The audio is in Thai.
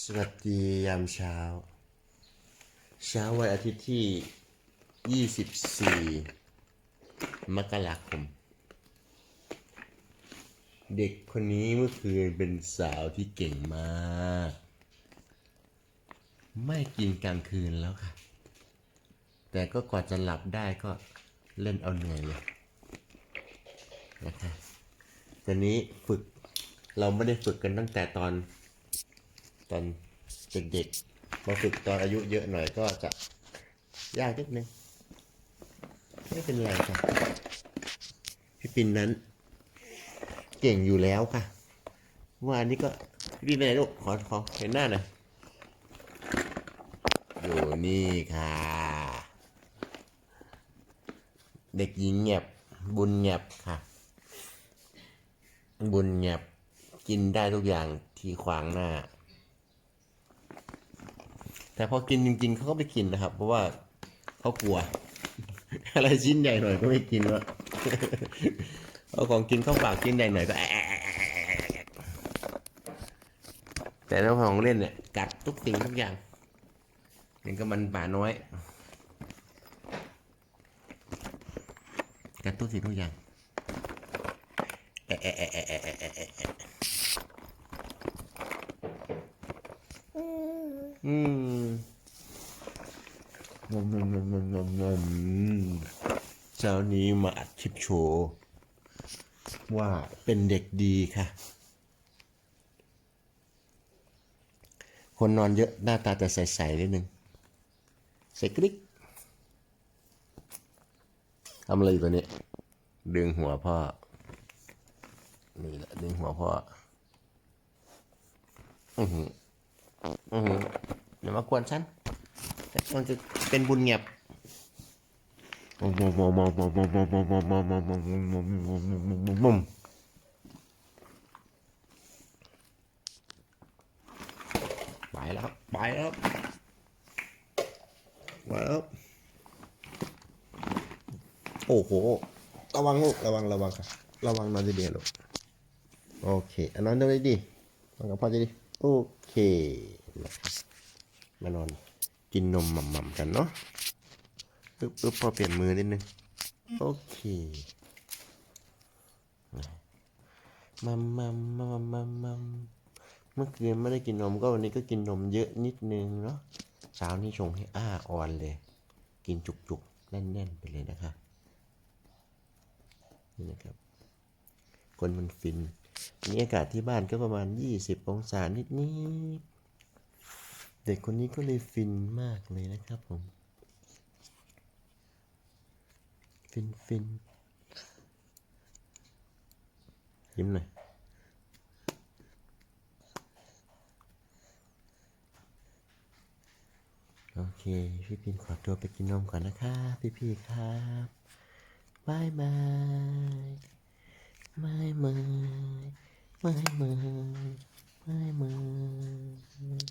สวัสดียามเช้า เช้าวันอาทิตย์ที่ 24 มกราคม เด็กคนนี้เมื่อคืนเป็นสาวที่เก่งมาก ไม่กินกลางคืนแล้วค่ะ แต่ก็กว่าจะหลับได้ก็เล่นเอาเหนื่อยเลยนะคะตอนนี้ฝึกเราไม่ได้ฝึกกันตั้งแต่ตอน ตอนเด็กๆมาฝึกตอนอายุเยอะหน่อยก็จะยากนิดนึง ไม่เป็นไรค่ะ พี่ปินนั้น เก่งอยู่แล้วค่ะ ว่าอันนี้ก็รีบไปไหนลูกขอขอเห็นหน้าหน่อยอยู่นี่ค่ะ เด็กหญิงเงียบบุญเงียบค่ะ บุญเงียบกินได้ทุกอย่างที่ขวางหน้า แต่พอกินจริง ๆเขาก็ไม่กินนะครับ เพราะว่าเขากลัว อะไรชิ้นใหญ่หน่อยก็ไม่กินวะเอาของกินเข้าปากชิ้นใหญ่หน่อยก็แอะแต่เจ้าของเล่นเนี่ยกัดทุกสิ่งทุกอย่างนี่ก็มันป่าน้อย กัดทุกสิ่งทุกอย่างแอะแอะแอะแอะ งมงมงมงมงเช้านี้มาอัดคลิปโชว์ว่าเป็นเด็กดีค่ะ คนนอนเยอะหน้าตาจะใสๆนิดนึงใส่กริ๊กทำอะไรอยู่ตัวนี้ ดึงหัวพ่อ นี่แหละดึงหัวพ่อ อือหืออือหืออย่ามากวนฉัน มันจะเป็นบุญเงียบไปแล้วครับไปแล้วไปแล้วโอ้โห ระวังลูกระวังระวังค่ะ ระวังนอนดีๆลูกโอเคอันนอนดีดีนอนกับพ่อดีโอเค มานอน กินนมหม่ำๆกันเนาะปึ๊บปึ๊บพอเปลี่ยนมือนิดนึง โอเคมัมมัมมัมมัมมัมเมื่อคืนไม่ได้กินนมก็วันนี้ก็กินนมเยอะนิดนึงเนาะเช้านี้ชงให้อ้าอ่อนเลย กินจุกๆแน่นๆไปเลยนะคะนี่นะครับ คนมันฟินอันนี้อากาศที่บ้านก็ประมาณ 20 องศานิดๆ เด็กคนนี้ก็เลยฟินมากเลยนะครับผม ฟินฟินยิ้มหน่อยโอเค พี่ปินขอตัวไปกินนมก่อนนะคะพี่ๆครับบายบายไม่เมยไม่เมยไม่เมย